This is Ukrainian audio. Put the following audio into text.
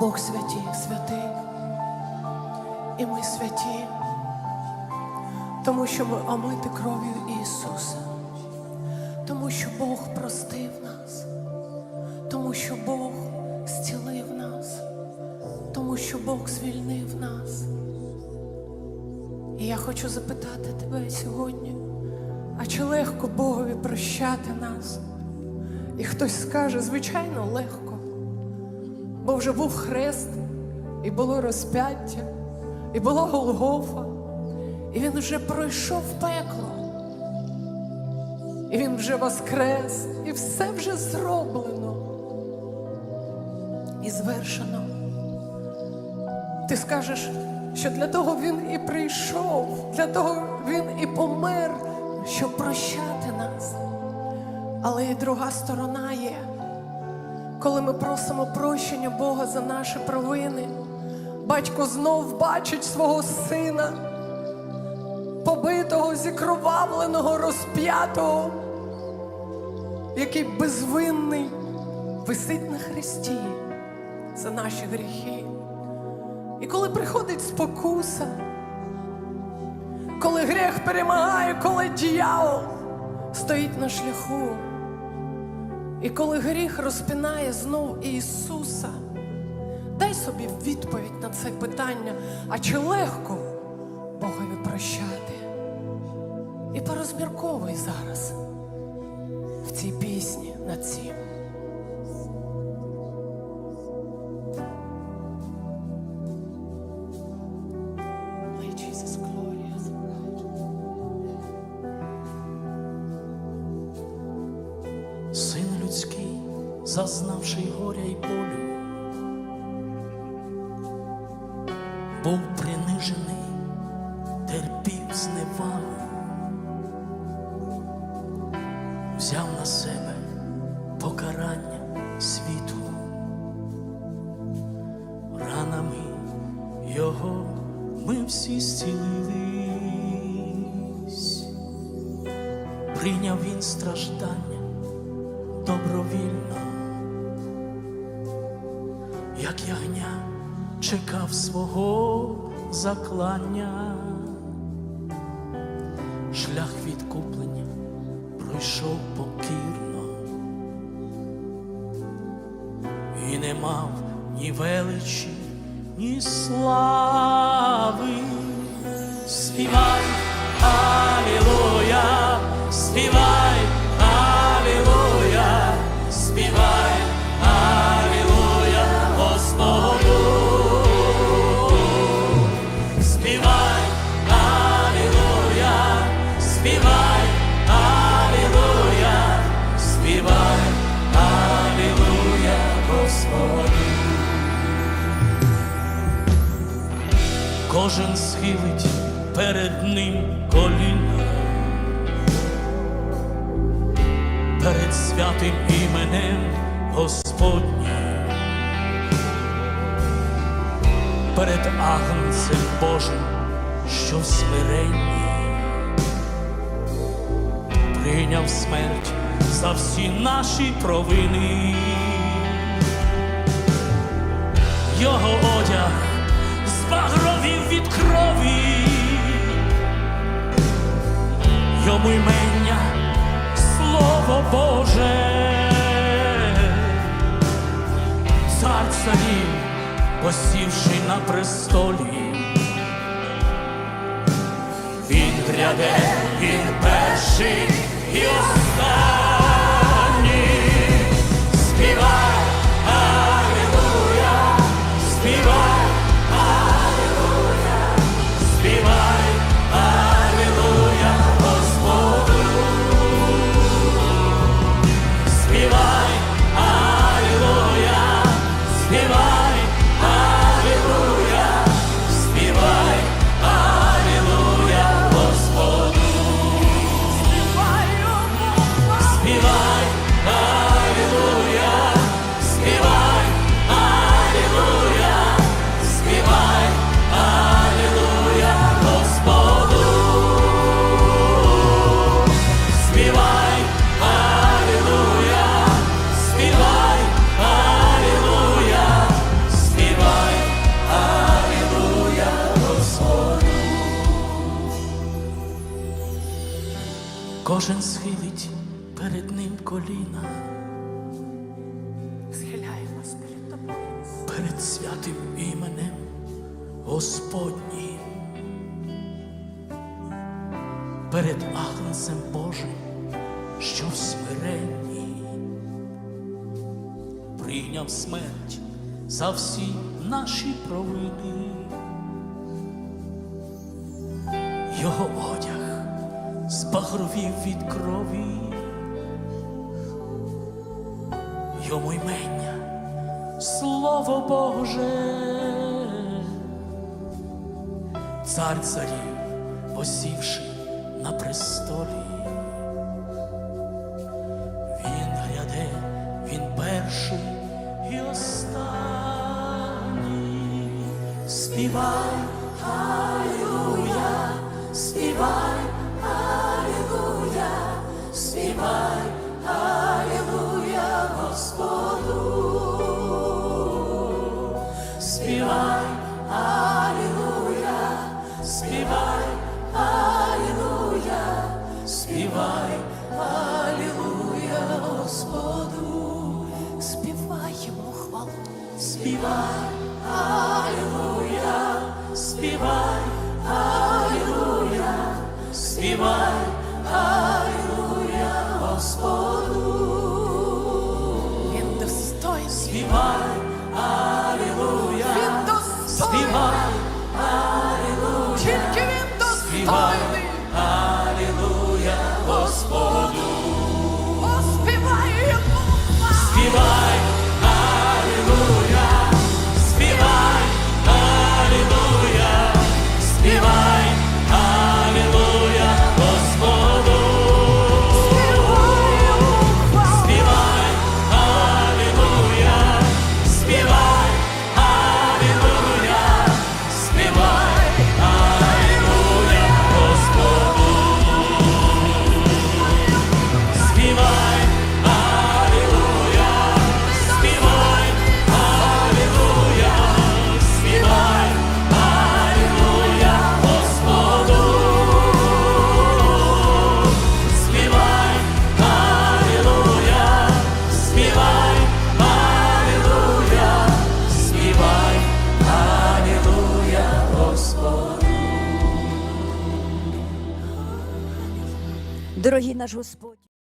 Бог святий, святий, і ми святі, тому що ми омиті кров'ю Ісуса, тому що Бог простив нас, тому що Бог зцілив нас, тому що Бог звільнив нас. І я хочу запитати тебе сьогодні, а чи легко Богові прощати нас? І хтось скаже, звичайно, легко, бо вже був хрест, і було розп'яття, і була Голгофа, і він вже пройшов пекло, і він вже воскрес, і все вже зроблено і звершено. Ти скажеш, що для того він і прийшов, для того він і помер, щоб прощати нас. Але і друга сторона є, коли ми просимо прощення Бога за наші провини. Батько знов бачить свого сина, побитого, зікровавленого, розп'ятого, який безвинний висить на хресті за наші гріхи. І коли приходить спокуса, коли гріх перемагає, коли діявол стоїть на шляху, і коли гріх розпинає знов Ісуса, дай собі відповідь на це питання, а чи легко Богові прощати? І порозмірковуй зараз в цій пісні над цим. Зазнавши горя й болю, був принижений, терпів зневагу, взяв на себе покарання світу, ранами його ми всі зцілились, прийняв він страждання добровільно, як ягня чекав свого заклання, шлях відкуплення пройшов покірно і не мав ні величі, ні слави. Співай, Алілуя, співай, Кожен схилить перед ним коліна, перед святим іменем Господнім, перед Агнцем Божим, що в смиренні. Прийняв смерть за всі наші провини. Його одяг збагровів від крові, йому ймення Слово Боже, цар царів, посівши на престолі, він гряде, він перший і останній. Кожен схилить перед ним коліна Схиляємось перед тобою. перед святим іменем Господнім, перед Агнцем Божим, що в смиренні прийняв смерть за всі наші провини. Його одяг збагровів від крові, йому ймення Слово Боже, цар царів, посівши на престолі. Він гряде, він перший і останній. Співай, Алілуя, співай, Співай, Аллилуйя, співай, Аллилуйя, співай, Дорогий наш Господь.